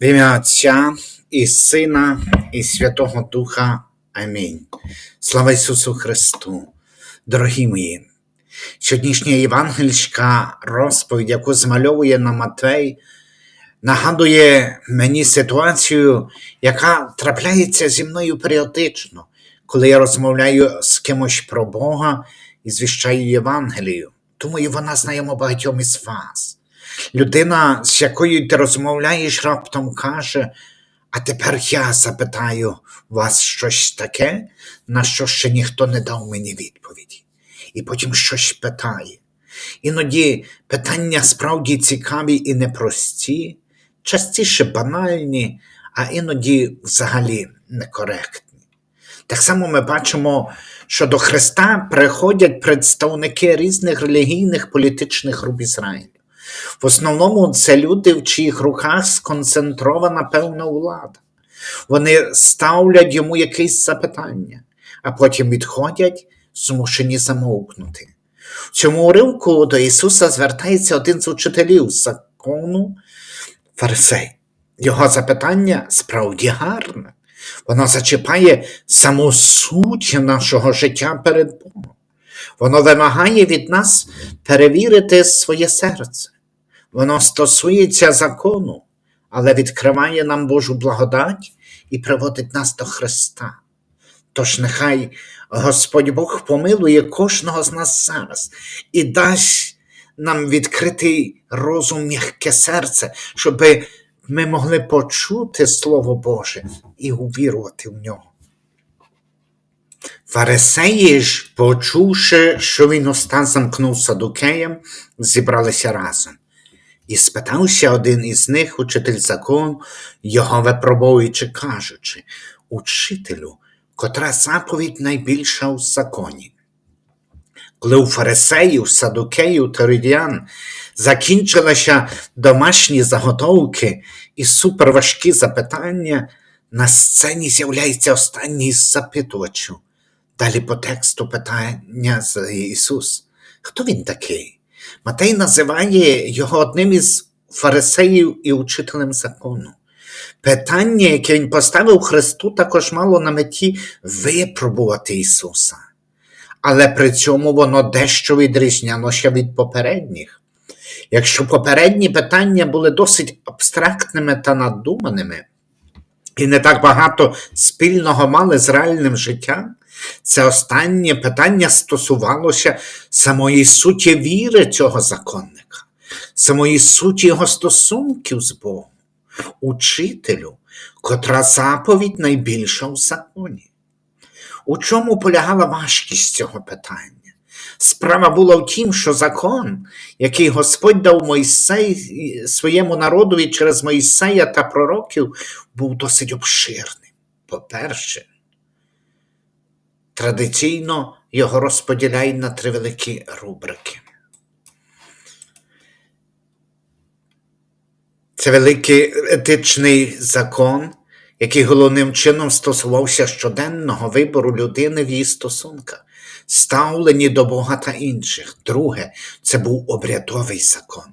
В ім'я Отця і Сина, і Святого Духа. Амінь. Слава Ісусу Христу, дорогі мої. Сьогоднішня євангельська розповідь, яку змальовує на Матвей, нагадує мені ситуацію, яка трапляється зі мною періодично, коли я розмовляю з кимось про Бога і звіщаю Євангелію. Думаю, вона знайома багатьом із вас. Людина, з якою ти розмовляєш, раптом каже, а тепер я запитаю вас щось таке, на що ще ніхто не дав мені відповіді. І потім щось питає. Іноді питання справді цікаві і непрості, частіше банальні, а іноді взагалі некоректні. Так само ми бачимо, що до Христа приходять представники різних релігійних політичних груп Ізраїлю. В основному це люди, в чиїх руках сконцентрована певна влада. Вони ставлять йому якесь запитання, а потім відходять, змушені замовкнути. В цьому уривку до Ісуса звертається один з учителів закону фарисей. Його запитання справді гарне. Воно зачіпає саму суть нашого життя перед Богом. Воно вимагає від нас перевірити своє серце. Воно стосується закону, але відкриває нам Божу благодать і приводить нас до Христа. Тож нехай Господь Бог помилує кожного з нас зараз і дасть нам відкритий розум, м'яке серце, щоб ми могли почути Слово Боже і увірувати в нього. Фарисеї ж, почувши, що він уста замкнув садукеям, зібралися разом. І спитався один із них, учитель закону, його випробовуючи, кажучи, учителю, котра заповідь найбільша у законі. Коли у фарисеїв, садукеїв та ридян закінчилися домашні заготовки і суперважкі запитання, на сцені з'являється останній з запитувачів. Далі по тексту питання з Ісус. Хто він такий? Матей називає його одним із фарисеїв і учителем закону. Питання, яке він поставив Христу, також мало на меті випробувати Ісуса. Але при цьому воно дещо відрізнялося від попередніх. Якщо попередні питання були досить абстрактними та надуманими, і не так багато спільного мали з реальним життям, це останнє питання стосувалося самої суті віри цього законника, самої суті його стосунків з Богом, учителю, котра заповідь найбільша в законі. У чому полягала важкість цього питання? Справа була в тім, що закон, який Господь дав Мойсей своєму народові через Мойсея та пророків, був досить обширним. По-перше, Традиційно його розподіляють на три великі рубрики. Це великий етичний закон, який головним чином стосувався щоденного вибору людини в її стосунках, ставлені до Бога та інших. Друге, це був обрядовий закон,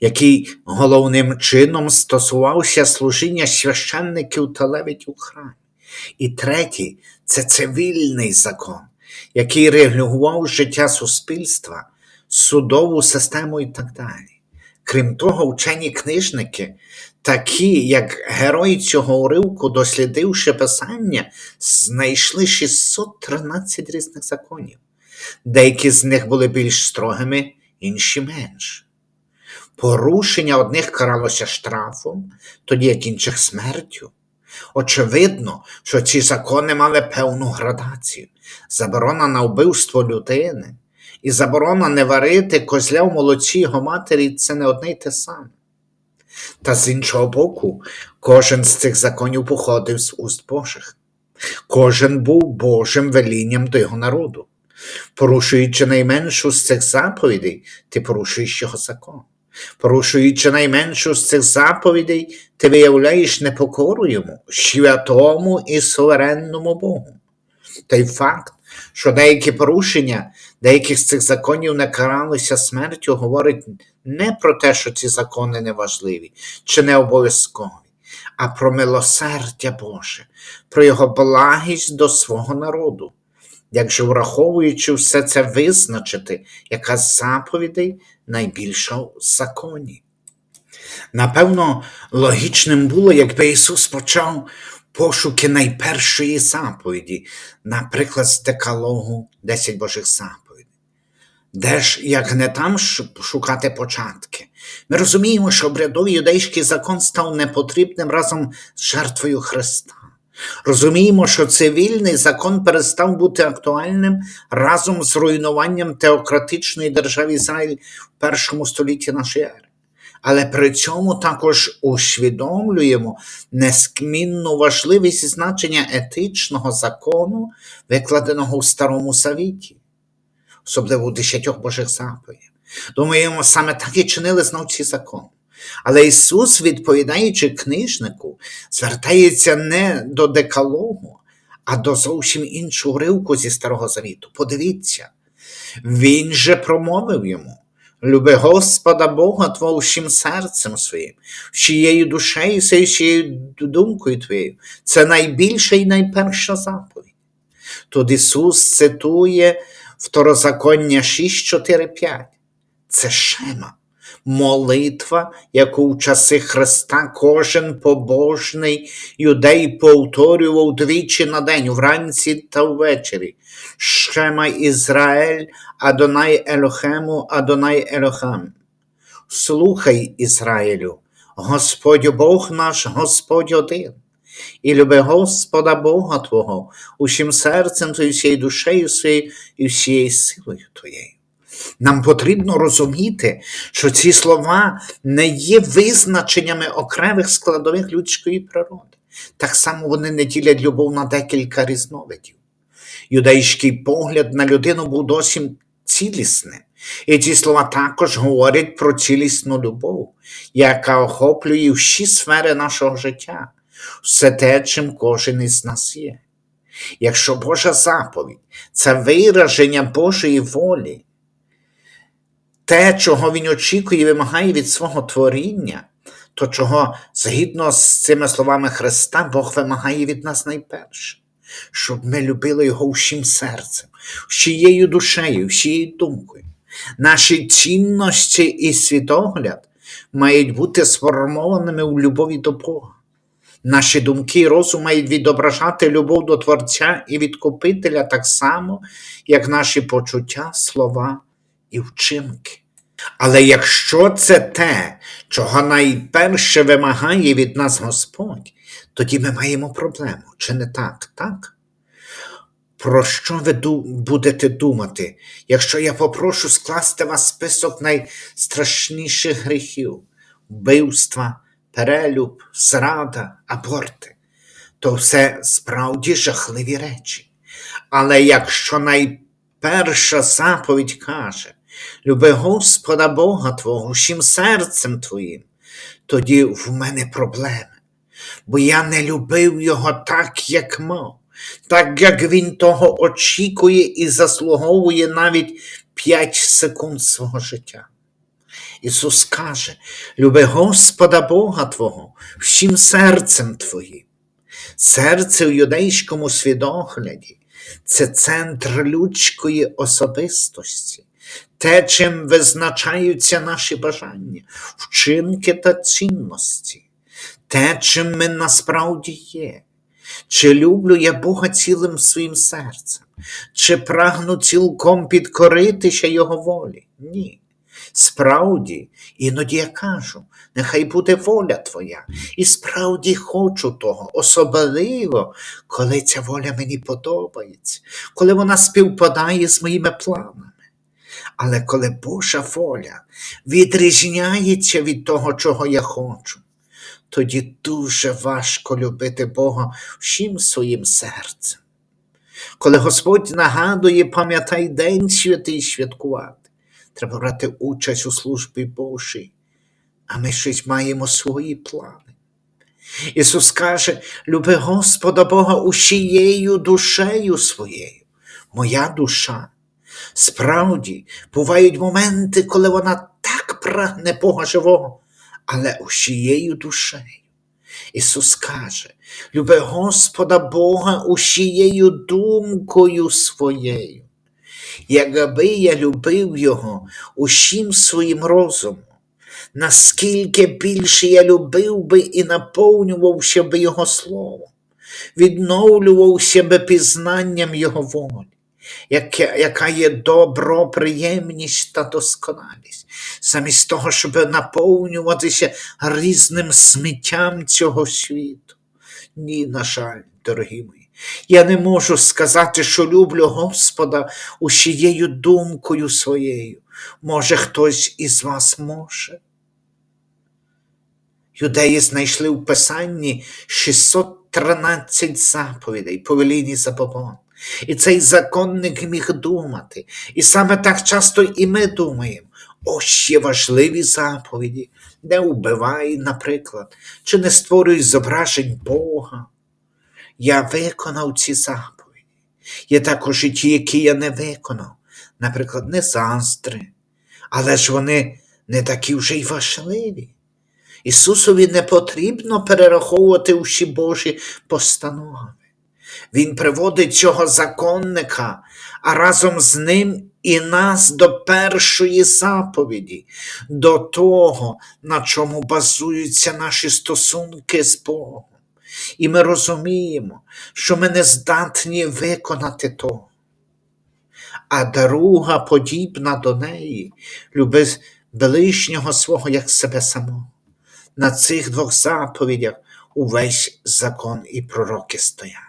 який головним чином стосувався служіння священників та левитів у храмі. І третій це цивільний закон, який регулював життя суспільства, судову систему і так далі. Крім того, вчені книжники, такі, як герої цього уривку, дослідивши писання, знайшли 613 різних законів. Деякі з них були більш строгими, інші менш. Порушення одних каралося штрафом, тоді як інших смертю. Очевидно, що ці закони мали певну градацію, заборона на вбивство людини і заборона не варити козля в молоці його матері це не одне й те саме. Та з іншого боку, кожен з цих законів походив з уст Божих, кожен був Божим велінням до його народу. Порушуючи найменшу з цих заповідей, ти порушуєш його закон. Порушуючи найменшу з цих заповідей, ти виявляєш непокору йому, святому і суверенному Богу. Той факт, що деякі порушення деяких з цих законів не каралися смертю, говорить не про те, що ці закони неважливі чи не обов'язкові. а про милосердя Боже, про Його благість до свого народу. Як враховуючи все це визначити, яка з заповідей найбільша в законі? Напевно, логічним було, якби Ісус почав пошуки найпершої заповіді, наприклад, з декалогу 10 Божих заповідей. Де ж, як не там шукати початки? Ми розуміємо, що обрядовий юдейський закон став непотрібним разом з жертвою Христа. Розуміємо, що цивільний закон перестав бути актуальним разом з руйнуванням теократичної держави Ізраїль в першому столітті нашої ери. Але при цьому також усвідомлюємо нескмінну важливість значення етичного закону, викладеного у Старому Завіті особливо у десятьох Божих заповідях. Думаємо, саме так і чинили знавці закону. Але Ісус, відповідаючи книжнику, звертається не до декалогу, а до зовсім іншого ривку зі Старого Завіту. Подивіться, Він же промовив йому: Люби Господа Бога Твого всім серцем своїм, всією душею, всією думкою твоєю. Це найбільша і найперша заповідь. Тут Ісус цитує Второзаконня 6, 4, 5. Це шема, молитва, яку в часи Христа кожен побожний юдей повторював двічі на день, вранці та ввечері. Шема Ізраїль, Адонай Елохему, Адонай Елохем. Слухай, Ізраїлю, Господь Бог наш, Господь один. І люби Господа Бога Твого усім серцем твоїм, всією душею своєю і всією силою Твоєю. Нам потрібно розуміти, що ці слова не є визначеннями окремих складових людської природи. Так само вони не ділять любов на декілька різновидів. Юдейський погляд на людину був досі цілісним. І ці слова також говорять про цілісну любов, яка охоплює всі сфери нашого життя все те, чим кожен із нас є. Якщо Божа заповідь це вираження Божої волі, те, чого Він очікує і вимагає від свого творіння, то чого, згідно з цими словами Христа, Бог вимагає від нас найперше, щоб ми любили Його всім серцем, всією душею, всією думкою. Наші цінності і світогляд мають бути сформованими у любові до Бога. Наші думки і розум мають відображати любов до Творця і Відкупителя так само, як наші почуття, слова і вчинки. Але якщо це те, чого найперше вимагає від нас Господь, тоді ми маємо проблему. Чи не так? Так? Про що ви будете думати, якщо я попрошу скласти вас список найстрашніших гріхів, вбивства, перелюб, зрада, аборти, то все справді жахливі речі. Але якщо найперша заповідь каже, люби Господа Бога Твого всім серцем Твоїм, тоді в мене проблеми, бо я не любив його так, як мав, так як він того очікує і заслуговує навіть 5 секунд свого життя. Ісус каже: люби Господа Бога Твого всім серцем Твоїм. Серце в юдейському свідогляді це центр людської особистості, те, чим визначаються наші бажання, вчинки та цінності, те, чим ми насправді є. Чи люблю я Бога цілим своїм серцем, чи прагну цілком підкоритися Його волі? Ні. Справді, іноді я кажу, нехай буде воля твоя, і справді хочу того, особливо, коли ця воля мені подобається, коли вона співпадає з моїми планами. Але коли Божа воля відрізняється від того, чого я хочу, тоді дуже важко любити Бога всім своїм серцем. Коли Господь нагадує, пам'ятай день святий святкувати, треба брати участь у службі Божій, а ми щось маємо свої плани. Ісус каже: люби Господа Бога усією душею своєю, моя душа. Справді, бувають моменти, коли вона так прагне Бога живого, але усією душею. Ісус каже, люби Господа Бога усією думкою своєю. Якби я любив Його усім своїм розумом, наскільки більше я любив би і наповнювався би Його Словом, відновлювався би пізнанням Його волі, яке- яка є добро, приємність та досконалість, замість того, щоб наповнюватися різним сміттям цього світу. Ні, на жаль, дорогі мої. Я не можу сказати, що люблю Господа усією думкою своєю. Може, хтось із вас може. Юдеї знайшли в Писанні 613 заповідей, повелінь і забобон. І цей законник міг думати. І саме так часто і ми думаємо. Ось є важливі заповіді, не вбивай, наприклад, чи не створюй зображень Бога. Я виконав ці заповіді. Є також і ті, які я не виконав, наприклад, не заздри, але ж вони не такі вже й важливі. Ісусові не потрібно перераховувати усі Божі постанови. Він приводить цього законника, а разом з ним і нас до першої заповіді, до того, на чому базуються наші стосунки з Богом. І ми розуміємо, що ми не здатні виконати того. А друга, подібна до неї, люби ближнього свого як себе самого. На цих двох заповідях увесь закон і пророки стоять.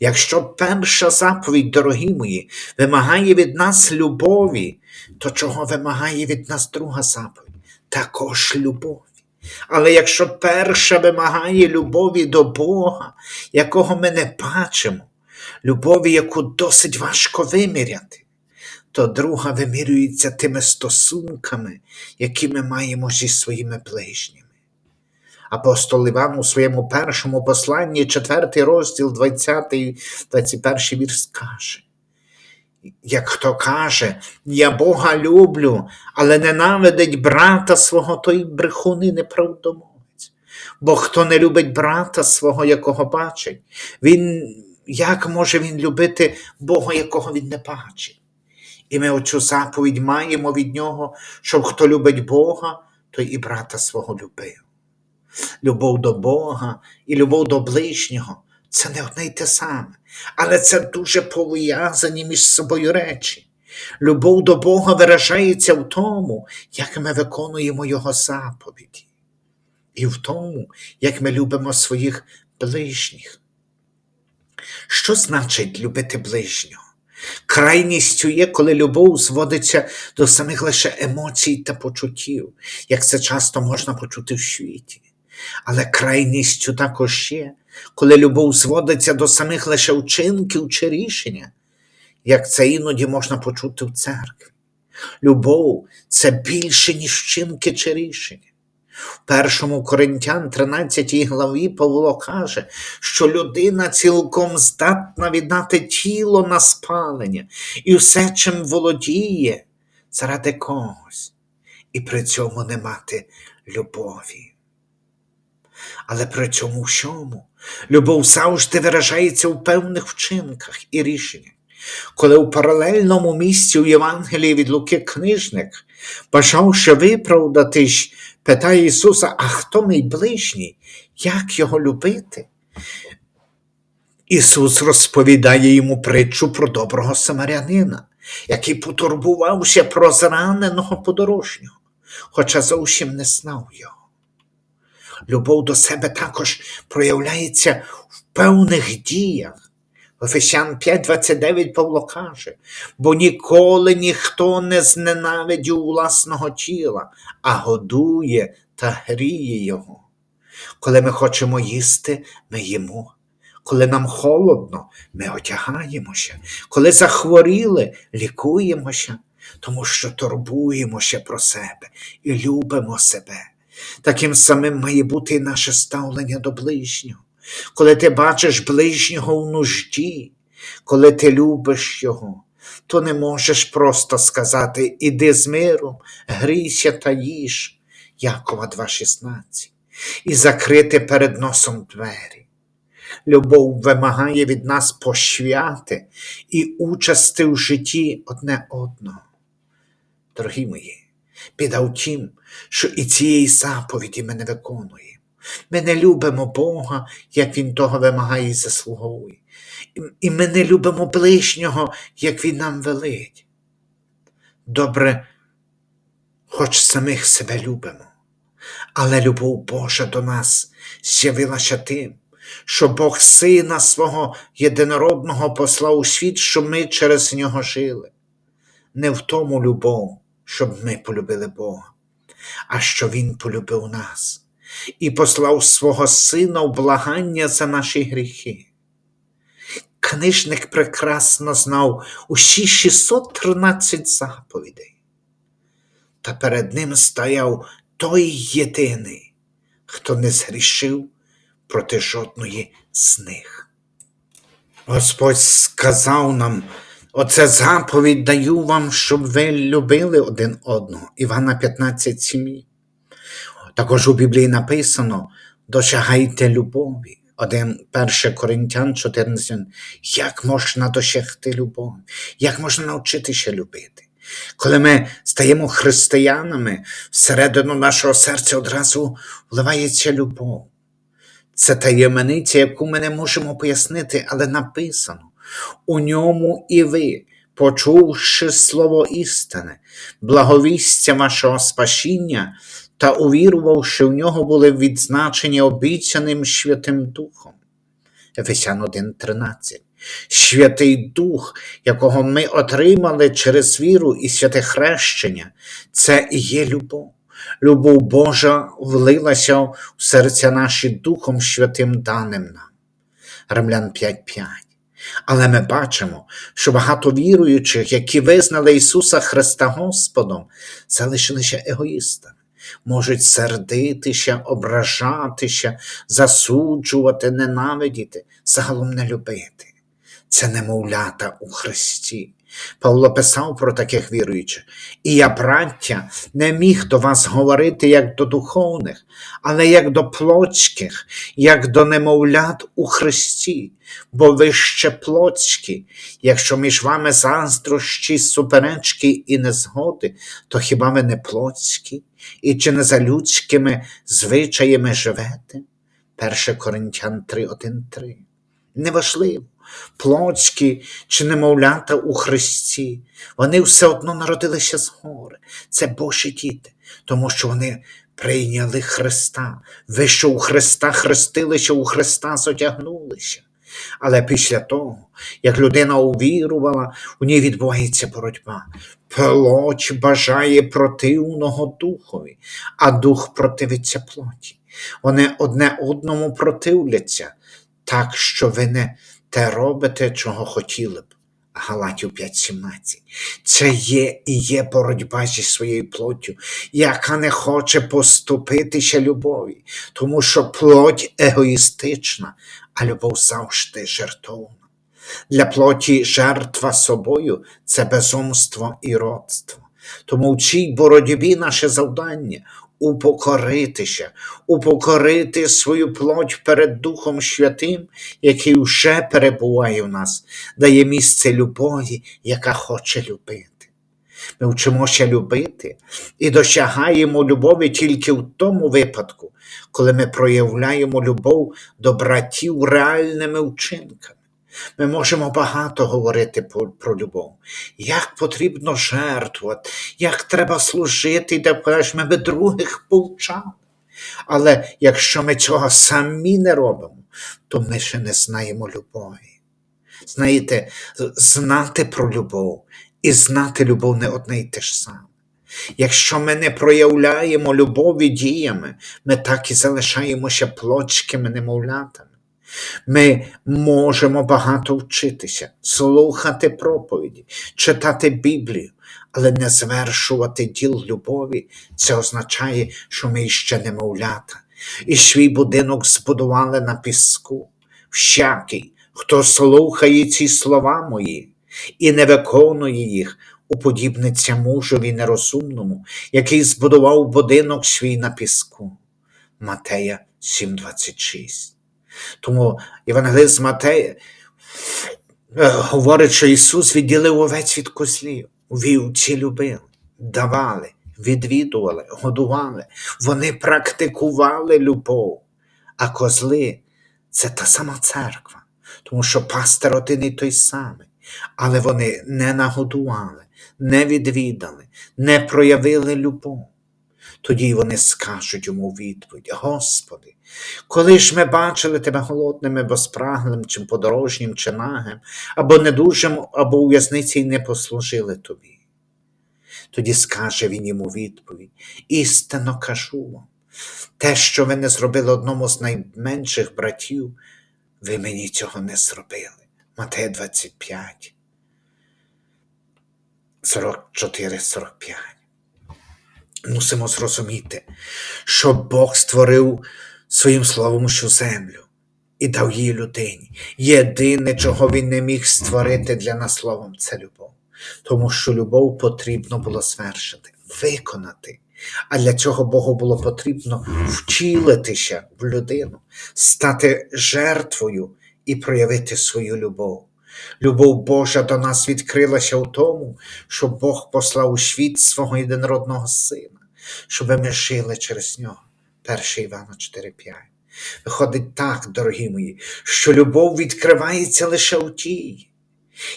Якщо перша заповідь, дорогі мої, вимагає від нас любові, то чого вимагає від нас друга заповідь? Також любові. Але якщо перша вимагає любові до Бога, якого ми не бачимо, любові, яку досить важко виміряти, то друга вимірюється тими стосунками, які ми маємо зі своїми ближніми. Апостол Іван у своєму першому посланні, 4 розділ, 20, 21 вірш скаже. Як хто каже, я Бога люблю, але ненавидить брата свого, той брехун і неправдомовець. Бо хто не любить брата свого, якого бачить, він, як може він любити Бога, якого він не бачить? І ми оцю заповідь маємо від нього, щоб хто любить Бога, той і брата свого любив. Любов до Бога і любов до ближнього це не одне й те саме, але це дуже пов'язані між собою речі. Любов до Бога виражається в тому, як ми виконуємо Його заповіді, і в тому, як ми любимо своїх ближніх. Що значить любити ближнього? Крайністю є, коли любов зводиться до самих лише емоцій та почуттів, як це часто можна почути в світі. Але крайністю також є, коли любов зводиться до самих лише вчинків чи рішення, як це іноді можна почути в церкві. Любов це більше, ніж вчинки чи рішення. В першому Коринтян 13 главі Павло каже, що людина цілком здатна віддати тіло на спалення і все, чим володіє, заради когось, і при цьому не мати любові. Але при цьому всьому любов завжди виражається у певних вчинках і рішеннях. Коли у паралельному місці у Євангелії від Луки книжник, бажавши виправдатись, питає Ісуса, а хто мій ближній? Як його любити? Ісус розповідає йому притчу про доброго самарянина, який потурбувався про зраненого подорожнього, хоча зовсім не знав його. Любов до себе також проявляється в певних діях. Ефесян 5:29 Павло каже, бо ніколи ніхто не зненавидів власного тіла, а годує та гріє його. Коли ми хочемо їсти, ми їмо. Коли нам холодно, ми одягаємося. Коли захворіли, лікуємося, тому що турбуємося про себе і любимо себе. Таким самим має бути наше ставлення до ближнього. Коли ти бачиш ближнього в нужді, коли ти любиш його, то не можеш просто сказати іди з миром, грійся та їж. Якова 2,16. і закрити перед носом двері. Любов вимагає від нас пошвяти і участи в житті одне одного. Дорогі мої, біда в тім, що і цієї заповіді ми не виконуємо. Ми не любимо Бога, як Він того вимагає і заслуговує. І- ми не любимо ближнього, як Він нам велить. Добре, хоч самих себе любимо, але любов Божа до нас з'явилася тим, що Бог Сина свого єдинородного послав у світ, щоб ми через нього жили. Не в тому любов, щоб ми полюбили Бога, а що Він полюбив нас і послав свого Сина в благання за наші гріхи. Книжник прекрасно знав усі 613 заповідей, та перед ним стояв той єдиний, хто не згрішив проти жодної з них. Господь сказав нам, оце заповідь даю вам, щоб ви любили один одного. Івана 15, 7. Також у Біблії написано: досягайте любові. 1 Коринтян 14. Як можна досягти любові? Як можна навчитися любити? Коли ми стаємо християнами, всередину нашого серця одразу вливається любов. Це таємниця, яку ми не можемо пояснити, але написано. У ньому і ви, почувши слово істини, благовістя вашого спасіння та увірувавши в нього, були відзначені обіцяним Святим Духом. Ефесян 1.13. Святий Дух, якого ми отримали через віру і святе хрещення, це і є любов. Любов Божа влилася в серця наші Духом Святим даним нам. Римлян 5.5. Але ми бачимо, що багато віруючих, які визнали Ісуса Христа Господом, залишилися егоїстами, можуть сердитися, ображатися, засуджувати, ненавидіти, загалом не любити. Це немовлята у Христі. Павло писав про таких віруючих. І я, браття, не міг до вас говорити як до духовних, але як до плотських, як до немовлят у Христі, бо ви ще плотські. Якщо між вами заздрощі, суперечки і незгоди, то хіба ви не плотські? І чи не за людськими звичаями живете? 1 Коринтян 3, 1, 3. Неважливо, плотські чи немовлята у Христі, вони все одно народилися згори. Це Божі діти, тому що вони прийняли Христа. Ви, що у Христа хрестилися, у Христа зодягнулися. Але після того, як людина увірувала, у ній відбувається боротьба. Плоть бажає противного духові, а дух противиться плоті. Вони одне одному противляться, так що ви не те робите, чого хотіли б. Галатів 5.17. Це є і є боротьба зі своєю плоттю, яка не хоче поступитися любові, тому що плоть егоїстична, а любов завжди жертовна. Для плоті жертва собою це безумство і родство. Тому в цій боротьбі наше завдання упокоритися, упокорити свою плоть перед Духом Святим, який вже перебуває в нас, дає місце любові, яка хоче любити. Ми вчимося любити і досягаємо любові тільки в тому випадку, коли ми проявляємо любов до братів реальними вчинками. Ми можемо багато говорити про, любов, як потрібно жертвувати, як треба служити, і так. Ми би других повчали. Але якщо ми цього самі не робимо, то ми ще не знаємо любові. Знаєте, знати про любов і знати любов не одне й те ж саме. Якщо ми не проявляємо любові діями, ми так і залишаємося плотськими немовлятами. Ми можемо багато вчитися, слухати проповіді, читати Біблію, але не звершувати діл любові. Це означає, що ми ще немовлята, і свій будинок збудували на піску. Всякий, хто слухає ці слова мої і не виконує їх, уподібниться мужові нерозумному, який збудував будинок свій на піску. Матея 7,26. Тому Євангелист Матея е, говорить, що Ісус відділив овець від козлів, вівці любили, давали, відвідували, годували. Вони практикували любов, а козли це та сама церква, тому що пастир один і той самий, але вони не нагодували, не відвідали, не проявили любов. Тоді вони скажуть йому відповідь: Господи, коли ж ми бачили тебе голодним або спраглим, чи подорожнім, чи нагим, або недужим, або у в'язниці й не послужили тобі. Тоді скаже він йому відповідь: істинно кажу вам, те, що ви не зробили одному з найменших братів, ви мені цього не зробили. Матея 25, 44-45 мусимо зрозуміти, що Бог створив своїм словом всю землю і дав її людині. Єдине, чого він не міг створити для нас словом, це любов. Тому що любов потрібно було звершити, виконати. А для цього Богу було потрібно втілитися в людину, стати жертвою і проявити свою любов. Любов Божа до нас відкрилася у тому, що Бог послав у світ свого єдинородного сина, щоб ми жили через нього. 1 Івана 4,5. Виходить так, дорогі мої, що любов відкривається лише у тій.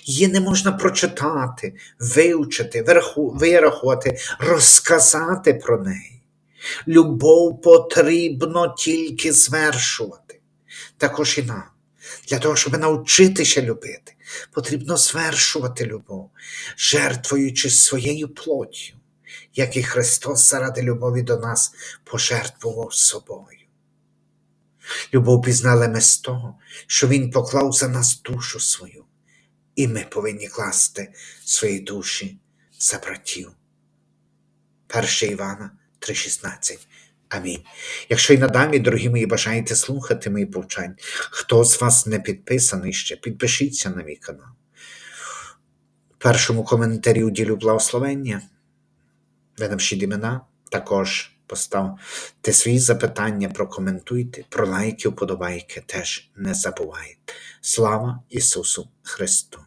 Її не можна прочитати, вивчити, вирахувати, розказати про неї. Любов потрібно тільки звершувати. Також і нам. Для того, щоб навчитися любити, потрібно звершувати любов, жертвуючи своєю плоттю, як і Христос заради любові до нас пожертвував собою. Любов пізнали ми з того, що Він поклав за нас душу свою, і ми повинні класти свої душі за братів. 1 Івана 3,16. Амінь. Якщо й надалі, дорогі мої, бажаєте слухати мої повчання, хто з вас не підписаний ще, підпишіться на мій канал. В першому коментарі уділю благословення. Ви напишіть імена, також поставте свої запитання, прокоментуйте, про лайки, вподобайки теж не забувайте. Слава Ісусу Христу!